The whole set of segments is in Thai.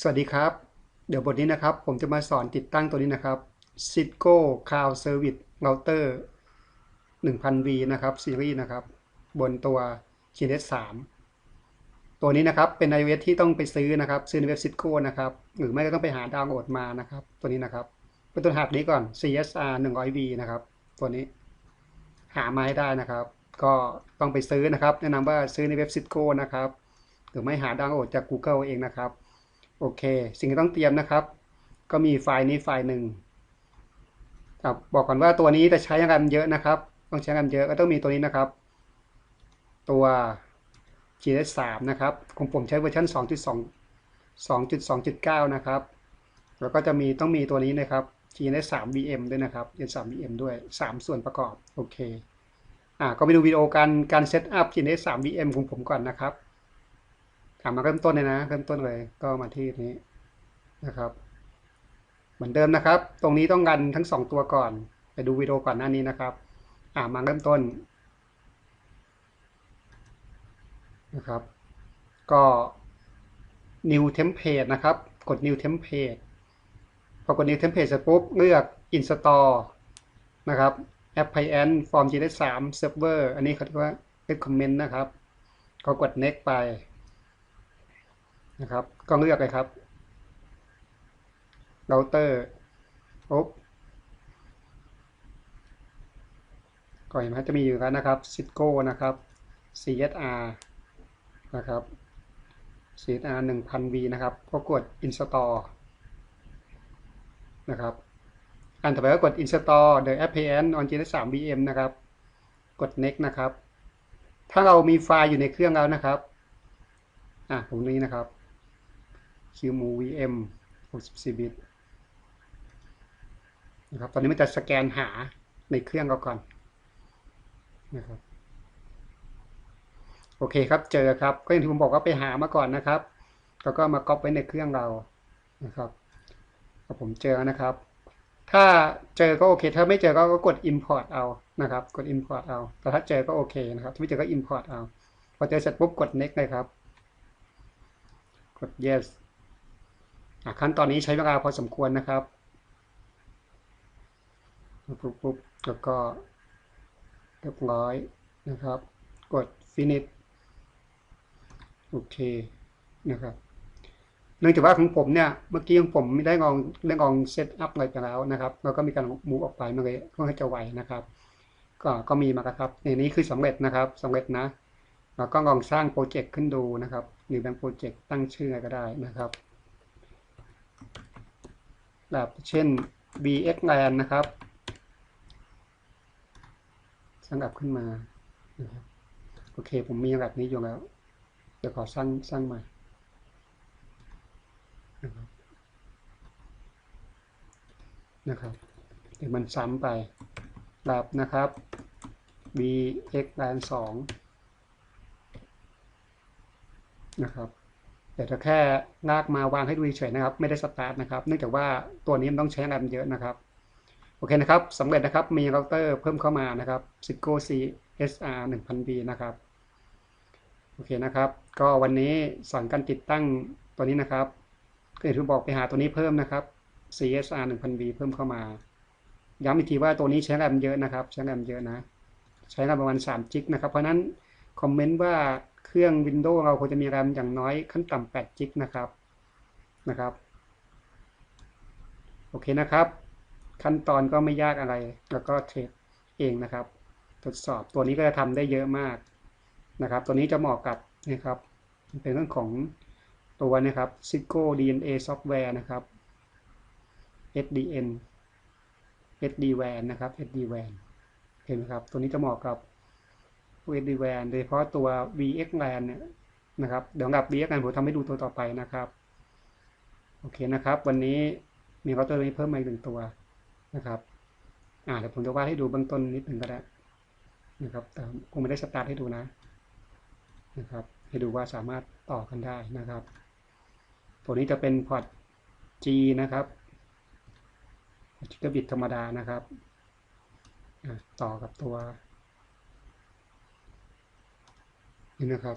สวัสดีครับ เดี๋ยวบทนี้นะครับ ผมจะมาสอนติดตั้งตัวนี้นะครับ Cisco Cloud Service Router 1000V นะครับซีรีส์นะครับ บนตัว GNS 3ตัวนี้นะครับเป็น iOS ที่ต้องไปซื้อนะครับ ซื้อในเว็บ Cisco นะครับ หรือไม่ก็ต้องไปหาดาวน์โหลดมานะครับ ตัวนี้นะครับเป็นตัวหัดนี้ก่อน CSR 100V นะครับ ตัวนี้หามาให้ได้นะครับ ก็ต้องไปซื้อนะครับ แนะนำว่าซื้อในเว็บ Cisco นะครับ หรือไม่หาดาวน์โหลดจาก Google เองนะครับ โอเค สิ่งที่ต้องเตรียมนะครับ ก็มีไฟล์นี้ไฟล์หนึ่งครับบอกก่อนว่าตัวนี้จะใช้งานเยอะนะครับ ต้องใช้งานเยอะก็ต้องมีตัวนี้นะครับ ตัว GS 3นะครับของผมใช้เวอร์ชัน2.2 2.2.9 นะครับ แล้วก็จะมีต้องมีตัวนี้นะครับ GS 3 VM ด้วยนะครับ GS 3 VM ด้วย 3 ส่วนประกอบ โอเค อ่า ก็ไปดูวิดีโอการการเซตอัพ GS 3 VM ของผมก่อนนะครับามมาเริ่มต้นเลยนะ เริ่มต้นเลยก็มาที่นี้นะครับ เหมือนเดิมนะครับ ตรงนี้ต้องกันทั้งสองตัวก่อน ไปดูวิดีโอก่อนหน้านี้นะครับ อ่ามาเริ่มต้นนะครับ ก็ new template นะครับ กด new template พอกด new template เสร็จปุ๊บ เลือก install นะครับ appliance form gs 3 server อันนี้เขาเรียกว่า recommend นะครับ ก็กด next ไป นะครับ ก็เลือกเลยครับเราเตอร์ปุ๊บก็เห็นไหมจะมีอยู่แล้วนะครับ Cisco นะครับ CSR นะครับ CSR 1000V นะครับ ก็กด install นะครับ อันต่อไปก็กด install the appliance on GNS 3 VM นะครับ กด next นะครับ ถ้าเรามีไฟล์อยู่ในเครื่องแล้วนะครับ อะผมนี้นะครับ QMVM 64 บิตนะครับตอนนี้มันจะสแกนหาในเครื่องเราก่อนนะครับโอเคครับเจอครับก็อย่างที่ผมบอกว่าไปหามาก่อนนะครับ แล้วก็มาก๊อปไว้ในเครื่องเรานะครับผมเจอนะครับ ถ้าเจอก็โอเค ถ้าไม่เจอก็กด import เอานะครับ กด import เอาแต่ถ้าเจอก็โอเคนะครับถ้าไม่เจอก็ import เอาพอเจอเสร็จปุ๊บกด next เลยครับ กด yes ขั้นตอนนี้ใช้เวลาพอสมควรนะครับปุ๊บปุ๊บแล้วก็เรียบร้อยนะครับ กด finish โอเคนะครับเนื่องจากว่าของผมเนี่ยเมื่อกี้ของผมไม่ได้ลองเรื่องลองเซตอัพอะไรไปแล้วนะครับแล้วก็มีการมูฟออกไปมันเลยค่อนข้างจะไวนะครับ ก็ก็มีมาครับในนี้คือสำเร็จนะครับสำเร็จนะแล้วก็ลองสร้างโปรเจกต์ขึ้นดูนะครับ หรือแบงโปรเจกต์ตั้งชื่ออะไรก็ได้นะครับ แบบเช่น bxlan นะครับสร้างอับขึ้นมานะครับโอเค ผมมีแบบนี้อยู่แล้ว เดี๋ยวขอสร้างสร้างใหม่นะครับนะครับเดี๋ยวมันซ้ำไปแบบนะครับ bxlan 2นะครับ แต่ถ้าแค่ลากมาวางให้ดูเฉยนะครับ ไม่ได้สตาร์ทนะครับ เนื่องจากว่าตัวนี้มันต้องใช้แรมเยอะนะครับ โอเคนะครับสำเร็จนะครับ มีเราเตอร์เพิ่มเข้ามานะครับ Cisco CSR 1000B นะครับ โอเคนะครับ ก็วันนี้สอนการติดตั้งตัวนี้นะครับก็อย่างที่บอกไปหาตัวนี้เพิ่มนะครับ CSR 1000B เพิ่มเข้ามา ย้ำอีกทีว่าตัวนี้ใช้แรมเยอะนะครับ ใช้แรมเยอะนะ ใช้แรมประมาณ3จิกนะครับ เพราะนั้นคอมเมนต์ว่า เครื่อง Windows เราควรจะมีแรมอย่างน้อยขั้นต่ำ8จิกนะครับนะครับ โอเคนะครับ ขั้นตอนก็ไม่ยากอะไร แล้วก็เทสเองนะครับ ทดสอบตัวนี้ก็จะทำได้เยอะมากนะครับ ตัวนี้จะเหมาะกับนะครับเป็นเรื่องของตัวนะครับ Cisco DNA Software นะครับ SDN SD-WAN นะครับ SD-WAN เห็นไหมครับ ตัวนี้จะเหมาะกับ SD WAN โดยเฉพาะตัว VXLAN เนี่ยนะครับ เดี๋ยวกับ VXLAN ผมทำให้ดูตัวต่อไปนะครับ โอเคนะครับ วันนี้มีเราตอร์นี้เพิ่มมาอีกหนึ่งตัวนะครับอ่าเดี๋ยวผมจะวาดให้ดูเบื้องต้นนิดหนึ่งก็ได้นะครับ แต่คงไม่ได้สตาร์ทให้ดูนะนะครับ ให้ดูว่าสามารถต่อกันได้นะครับ ตัวนี้จะเป็นพอร์ต G นะครับจิกบิตธรรมดานะครับ ต่อกับตัว นี่นะครับ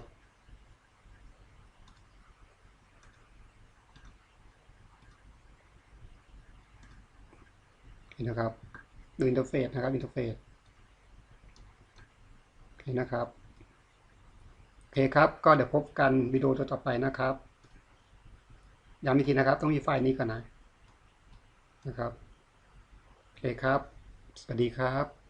นี่นะครับ ดูอินเทอร์เฟซนะครับ อินเทอร์เฟซนี่นะครับโอเคครับ ก็เดี๋ยวพบกันวิดีโอตัวต่อไปนะครับย้ำอีกทีนะครับ ต้องมีไฟล์นี้ก่อนนะ นะครับโอเคครับ สวัสดีครับ